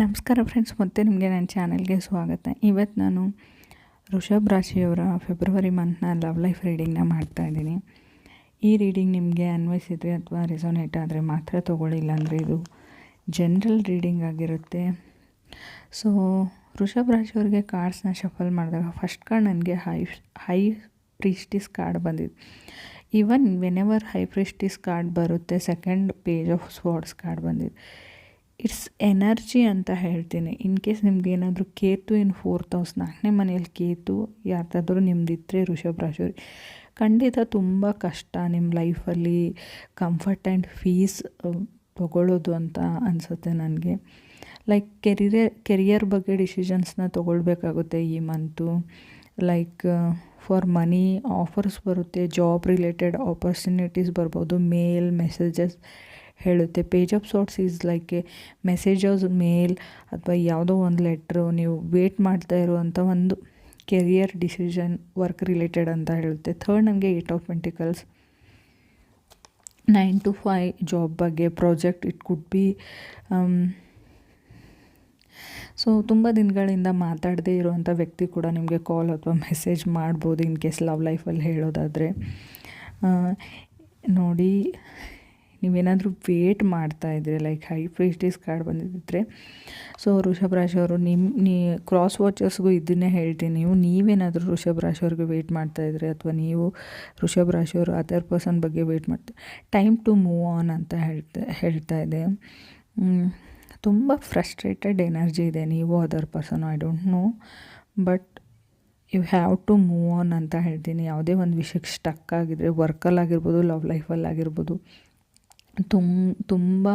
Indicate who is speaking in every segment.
Speaker 1: ನಮಸ್ಕಾರ ಫ್ರೆಂಡ್ಸ್ ಮತ್ತೆ ನಿಮಗೆ ನನ್ನ ಚಾನಲ್ಗೆ ಸ್ವಾಗತ. ಇವತ್ತು ನಾನು ಋಷಭ್ ರಾಶಿಯವರ ಫೆಬ್ರವರಿ ಮಂತ್ನ ಲವ್ ಲೈಫ್ ರೀಡಿಂಗ್ನ ಮಾಡ್ತಾ ಇದ್ದೀನಿ. ಈ ರೀಡಿಂಗ್ ನಿಮಗೆ ಅನ್ವಯಿಸಿದರೆ ಅಥವಾ ರೆಸೋನೇಟ್ ಆದರೆ ಮಾತ್ರ ತೊಗೊಳ್ಳಿಲ್ಲ ಅಂದರೆ ಇದು ಜನ್ರಲ್ ರೀಡಿಂಗ್ ಆಗಿರುತ್ತೆ. ಸೊ ಋಷಭ್ ರಾಶಿಯವ್ರಿಗೆ ಕಾರ್ಡ್ಸ್ನ ಶಫಲ್ ಮಾಡಿದಾಗ ಫಸ್ಟ್ ಕಾರ್ಡ್ ನನಗೆ ಹೈ ಹೈ ಪ್ರಿಸ್ಟಿಸ್ ಕಾರ್ಡ್ ಬಂದಿದೆ. Even whenever high priestess card ಬರುತ್ತೆ second page of swords card ಬಂದಿದೆ. ಎನರ್ಜಿ ಅಂತ ಹೇಳ್ತೀನಿ. ಇನ್ ಕೇಸ್ ನಿಮ್ಗೆ ಏನಾದರೂ ಕೇತು ಇನ್ ಫೋರ್ತ್ ಹೌಸ್, ನಾಲ್ಕನೇ ಮನೆಯಲ್ಲಿ ಕೇತು, ಯಾರ್ದಾದ್ರೂ ನಿಮ್ದಿದ್ದರೆ ಋಷಭ ರಾಶಿ ಖಂಡಿತ ತುಂಬ ಕಷ್ಟ ನಿಮ್ಮ ಲೈಫಲ್ಲಿ ಕಂಫರ್ಟ್ ಆ್ಯಂಡ್ ಫೀಸ್ ತೊಗೊಳ್ಳೋದು ಅಂತ ಅನಿಸುತ್ತೆ ನನಗೆ. ಲೈಕ್ ಕೆರಿಯರ್ ಕೆರಿಯರ್ ಬಗ್ಗೆ ಡಿಸಿಷನ್ಸ್ನ ತೊಗೊಳ್ಬೇಕಾಗುತ್ತೆ ಈ month like for money offers ಬರುತ್ತೆ ಜಾಬ್ ರಿಲೇಟೆಡ್ ಆಪರ್ಚುನಿಟೀಸ್ ಬರ್ಬೋದು ಮೇಲ್ ಮೆಸೇಜಸ್ ಹೇಳುತ್ತೆ. Page of swords is like a messages mail ಅಥವಾ ಯಾವುದೋ ಒಂದು ಲೆಟ್ರು ನೀವು ವೇಟ್ ಮಾಡ್ತಾ ಇರುವಂಥ ಒಂದು ಕೆರಿಯರ್ ಡಿಸಿಷನ್ ವರ್ಕ್ ರಿಲೇಟೆಡ್ ಅಂತ ಹೇಳುತ್ತೆ. ಥರ್ಡ್ ನನಗೆ eight of pentacles nine to five job ಬಗ್ಗೆ project it could be so ತುಂಬ ದಿನಗಳಿಂದ ಮಾತಾಡದೇ ಇರುವಂಥ ವ್ಯಕ್ತಿ ಕೂಡ ನಿಮಗೆ ಕಾಲ್ ಅಥವಾ ಮೆಸೇಜ್ ಮಾಡ್ಬೋದು ಇನ್ ಕೇಸ್ ಲವ್ ಲೈಫಲ್ಲಿ ಹೇಳೋದಾದರೆ. ನೋಡಿ ನೀವೇನಾದರೂ ವೇಟ್ ಮಾಡ್ತಾ ಇದ್ದರೆ ಲೈಕ್ ಹೈ ಪ್ರೀಸ್ಟೀಸ್ ಕಾರ್ಡ್ ಬಂದಿದ್ದರೆ ಸೊ ಋಷಭ ರಾಶಿಯವರು ನಿಮ್ಮ ನೀ ಕ್ರಾಸ್ ವಾಚರ್ಸ್ಗೂ ಇದನ್ನೇ ಹೇಳ್ತೀನಿ. ನೀವು ನೀವೇನಾದರೂ ಋಷಭ ರಾಶಿಯವ್ರಿಗೆ ಮಾಡ್ತಾ ಮಾಡ್ತಾಯಿದ್ರೆ ಅಥವಾ ನೀವು ಋಷಭ ರಾಶಿಯವರು ಅದರ್ ಪರ್ಸನ್ ಬಗ್ಗೆ ವೇಟ್ ಮಾಡ್ತಾ ಟೈಮ್ ಟು ಮೂವ್ ಆನ್ ಅಂತ ಹೇಳ್ತಾ ಹೇಳ್ತಾ ಇದೆ. ತುಂಬ ಫ್ರಸ್ಟ್ರೇಟೆಡ್ ಎನರ್ಜಿ ಇದೆ ನೀವು other person I don't know but you have to move on ಅಂತ ಹೇಳ್ತೀನಿ. ಯಾವುದೇ ಒಂದು ವಿಷಯಕ್ಕೆ ಸ್ಟಕ್ ಆಗಿದ್ರೆ ವರ್ಕಲ್ಲಾಗಿರ್ಬೋದು ಲವ್ ಲೈಫಲ್ಲಾಗಿರ್ಬೋದು ತುಮ್ ತುಂಬ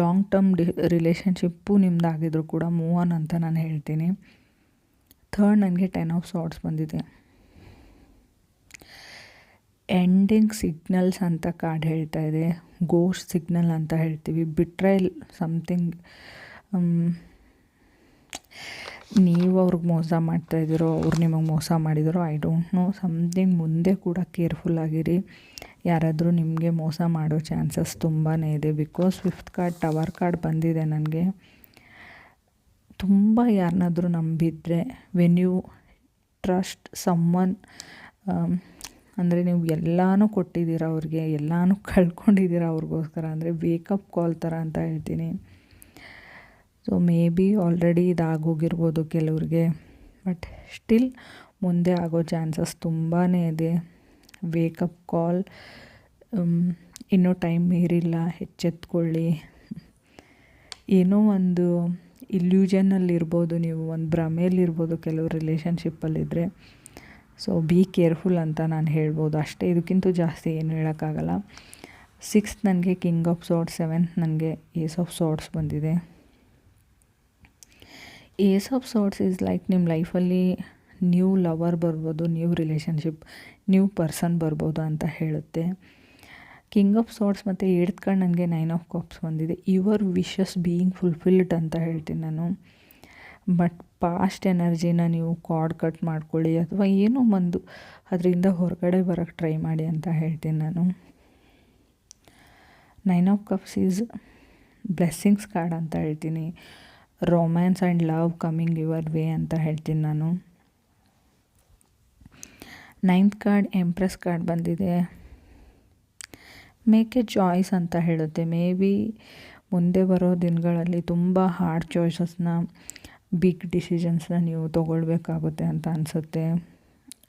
Speaker 1: ಲಾಂಗ್ ಟರ್ಮ್ ಡಿ ರಿಲೇಷನ್ಶಿಪ್ಪು ನಿಮ್ಮದಾಗಿದ್ರು ಕೂಡ ಮೂವ್ ಆನ್ ಅಂತ ನಾನು ಹೇಳ್ತೀನಿ. ಥರ್ಡ್ ನನಗೆ ಟೆನ್ ಆಫ್ ಸಾಟ್ಸ್ ಬಂದಿದೆ. ಎಂಡಿಂಗ್ ಸಿಗ್ನಲ್ಸ್ ಅಂತ ಕಾರ್ಡ್ ಹೇಳ್ತಾ ಇದೆ. ಗೋಸ್ಟ್ ಸಿಗ್ನಲ್ ಅಂತ ಹೇಳ್ತೀವಿ. ಬಿಟ್ರೆ ಸಮಥಿಂಗ್ ನೀವು ಅವ್ರಿಗೆ ಮೋಸ ಮಾಡ್ತಾಯಿದ್ದೀರೋ ಅವ್ರು ನಿಮಗೆ ಮೋಸ ಮಾಡಿದಿರೋ ಐ ಡೋಂಟ್ ನೋ ಸಮಥಿಂಗ್ ಮುಂದೆ ಕೂಡ ಕೇರ್ಫುಲ್ ಆಗಿರಿ. ಯಾರಾದರೂ ನಿಮಗೆ ಮೋಸ ಮಾಡೋ ಚಾನ್ಸಸ್ ತುಂಬಾ ಇದೆ. Because fifth card tower card ಬಂದಿದೆ ನನಗೆ. ತುಂಬ ಯಾರನ್ನಾದರೂ ನಂಬಿದರೆ ವೆನ್ ಯು ಟ್ರಸ್ಟ್ ಸಮ್ಮನ್ ಅಂದರೆ ನೀವು ಎಲ್ಲನೂ ಕೊಟ್ಟಿದ್ದೀರ ಅವ್ರಿಗೆ, ಎಲ್ಲನೂ ಕಳ್ಕೊಂಡಿದ್ದೀರ ಅವ್ರಿಗೋಸ್ಕರ, ಅಂದರೆ ವೇಕಪ್ ಕಾಲ್ ಥರ ಅಂತ ಹೇಳ್ತೀನಿ. ಸೊ ಮೇ ಬಿ ಆಲ್ರೆಡಿ ಇದಾಗೋಗಿರ್ಬೋದು ಕೆಲವ್ರಿಗೆ ಬಟ್ ಸ್ಟಿಲ್ ಮುಂದೆ ಆಗೋ ಚಾನ್ಸಸ್ ತುಂಬಾ ಇದೆ. ವೇಕಪ್ ಕಾಲ್ ಇನ್ನೂ ಟೈಮ್ ಮೀರಿಲ್ಲ ಎಚ್ಚೆತ್ಕೊಳ್ಳಿ. ಏನೋ ಒಂದು ಇಲ್ಯೂಷನಲ್ಲಿರ್ಬೋದು ನೀವು, ಒಂದು ಭ್ರಮೆಯಲ್ಲಿರ್ಬೋದು ಕೆಲವು ರಿಲೇಷನ್ಶಿಪ್ಪಲ್ಲಿದ್ದರೆ ಸೊ ಬಿ ಕೇರ್ಫುಲ್ ಅಂತ ನಾನು ಹೇಳ್ಬೋದು. ಅಷ್ಟೇ, ಇದಕ್ಕಿಂತ ಜಾಸ್ತಿ ಏನು ಹೇಳೋಕ್ಕಾಗಲ್ಲ. ಸಿಕ್ಸ್ತ್ ನನಗೆ ಕಿಂಗ್ ಆಫ್ ಸಾರ್ಟ್ ಸೆವೆಂತ್ ನನಗೆ ಏಸ್ ಆಫ್ ಸಾರ್ಟ್ಸ್ ಬಂದಿದೆ. Ace of swords is like ನಿಮ್ಮ ಲೈಫಲ್ಲಿ ನ್ಯೂ ಲವರ್ ಬರ್ಬೋದು ನ್ಯೂ ರಿಲೇಷನ್ಶಿಪ್ ನ್ಯೂ ಪರ್ಸನ್ ಬರ್ಬೋದು ಅಂತ ಹೇಳುತ್ತೆ. ಕಿಂಗ್ ಆಫ್ ಸಾಟ್ಸ್ ಮತ್ತು ಏಡ್ತ್ ಕಾರ್ಡ್ ನನಗೆ ನೈನ್ ಆಫ್ ಕಾಪ್ಸ್ ಬಂದಿದೆ. ಯುವರ್ ವಿಶಸ್ ಬೀಯಿಂಗ್ ಫುಲ್ಫಿಲ್ಡ್ ಅಂತ ಹೇಳ್ತೀನಿ ನಾನು. ಬಟ್ ಪಾಸ್ಟ್ ಎನರ್ಜಿನ ನೀವು ಕಾರ್ಡ್ ಕಟ್ ಮಾಡ್ಕೊಳ್ಳಿ ಅಥವಾ ಏನೋ ಒಂದು ಅದರಿಂದ ಹೊರಗಡೆ ಬರೋಕ್ಕೆ ಟ್ರೈ ಮಾಡಿ ಅಂತ ಹೇಳ್ತೀನಿ ನಾನು. Nine of cups is blessings card ಅಂತ ಹೇಳ್ತೀನಿ. Romance and love coming your way ಅಂತ ಹೇಳ್ತೀನಿ ನಾನು. ನೈನ್ತ್ ಕಾರ್ಡ್ ಎಂಪ್ರೆಸ್ ಕಾರ್ಡ್ ಬಂದಿದೆ. ಮೇಕ್ ಎ ಚಾಯ್ಸ್ ಅಂತ ಹೇಳುತ್ತೆ. ಮೇ ಬಿ ಮುಂದೆ ಬರೋ ದಿನಗಳಲ್ಲಿ ತುಂಬ ಹಾರ್ಡ್ ಚಾಯ್ಸಸ್ನ ಬಿಗ್ ಡಿಸಿಷನ್ಸ್ನ ನೀವು ತೊಗೊಳ್ಬೇಕಾಗುತ್ತೆ ಅಂತ ಅನಿಸುತ್ತೆ.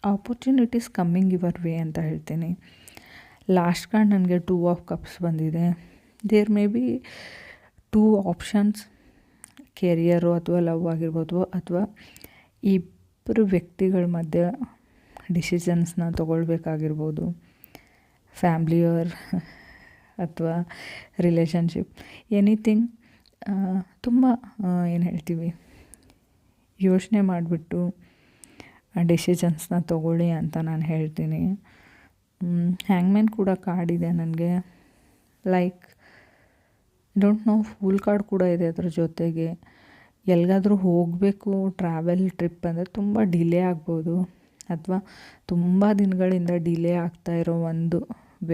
Speaker 1: ಆಪರ್ಚುನಿಟೀಸ್ ಕಮ್ಮಿಂಗ್ ಯುವರ್ ವೇ ಅಂತ ಹೇಳ್ತೀನಿ. ಲಾಸ್ಟ್ ಕಾರ್ಡ್ ನನಗೆ ಟೂ ಆಫ್ ಕಪ್ಸ್ ಬಂದಿದೆ. There may be two options career ಅಥವಾ ಲವ್ ಆಗಿರ್ಬೋದು ಅಥವಾ ಇಬ್ಬರು ವ್ಯಕ್ತಿಗಳ ಮಧ್ಯೆ ಡಿಸಿಷನ್ಸ್ನ ತೊಗೊಳ್ಬೇಕಾಗಿರ್ಬೋದು. ಫ್ಯಾಮ್ಲಿಯರ್ ಅಥವಾ ರಿಲೇಷನ್ಶಿಪ್. ಎನಿಥಿಂಗ್ ತುಂಬ ಏನು ಹೇಳ್ತೀವಿ, ಯೋಚನೆ ಮಾಡಿಬಿಟ್ಟು ಡಿಸಿಷನ್ಸ್ನ ತೊಗೊಳ್ಳಿ ಅಂತ ನಾನು ಹೇಳ್ತೀನಿ. ಹ್ಯಾಂಗ್ಮ್ಯಾನ್ ಕೂಡ ಕಾರ್ಡ್ ಇದೆ ನನಗೆ. Like don't know fool card ಕೂಡ ಇದೆ ಅದ್ರ ಜೊತೆಗೆ. ಎಲ್ಲಿಗಾದರೂ ಹೋಗಬೇಕು ಟ್ರಾವೆಲ್ ಟ್ರಿಪ್ ಅಂದರೆ ತುಂಬ ಡಿಲೇ ಆಗ್ಬೋದು. ಅಥವಾ ತುಂಬ ದಿನಗಳಿಂದ ಡಿಲೇ ಆಗ್ತಾ ಇರೋ ಒಂದು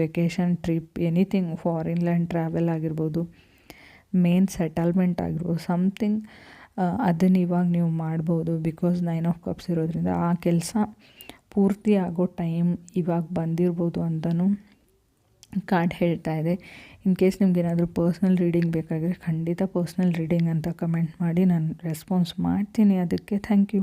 Speaker 1: vacation trip anything foreign land travel ಆಗಿರ್ಬೋದು ಮೇನ್ ಸೆಟಲ್ಮೆಂಟ್ ಆಗಿರ್ಬೋದು ಸಮ್ಥಿಂಗ್ ಅದನ್ನು ಇವಾಗ ನೀವು ಮಾಡ್ಬೋದು ಬಿಕಾಸ್ ನೈನ್ ಆಫ್ ಕಪ್ಸ್ ಇರೋದ್ರಿಂದ ಆ ಕೆಲಸ ಪೂರ್ತಿ ಆಗೋ ಟೈಮ್ ಇವಾಗ ಬಂದಿರ್ಬೋದು ಅಂತಲೂ ಕಾರ್ಡ್ ಹೇಳ್ತಾ ಇದೆ. ಇನ್ ಕೇಸ್ ನಿಮ್ಗೇನಾದರೂ ಪರ್ಸ್ನಲ್ ರೀಡಿಂಗ್ ಬೇಕಾದರೆ ಖಂಡಿತ ಪರ್ಸ್ನಲ್ ರೀಡಿಂಗ್ ಅಂತ ಕಮೆಂಟ್ ಮಾಡಿ, ನಾನು ರೆಸ್ಪಾನ್ಸ್ ಮಾಡ್ತೀನಿ. ಅದಕ್ಕೆ ಥ್ಯಾಂಕ್ ಯು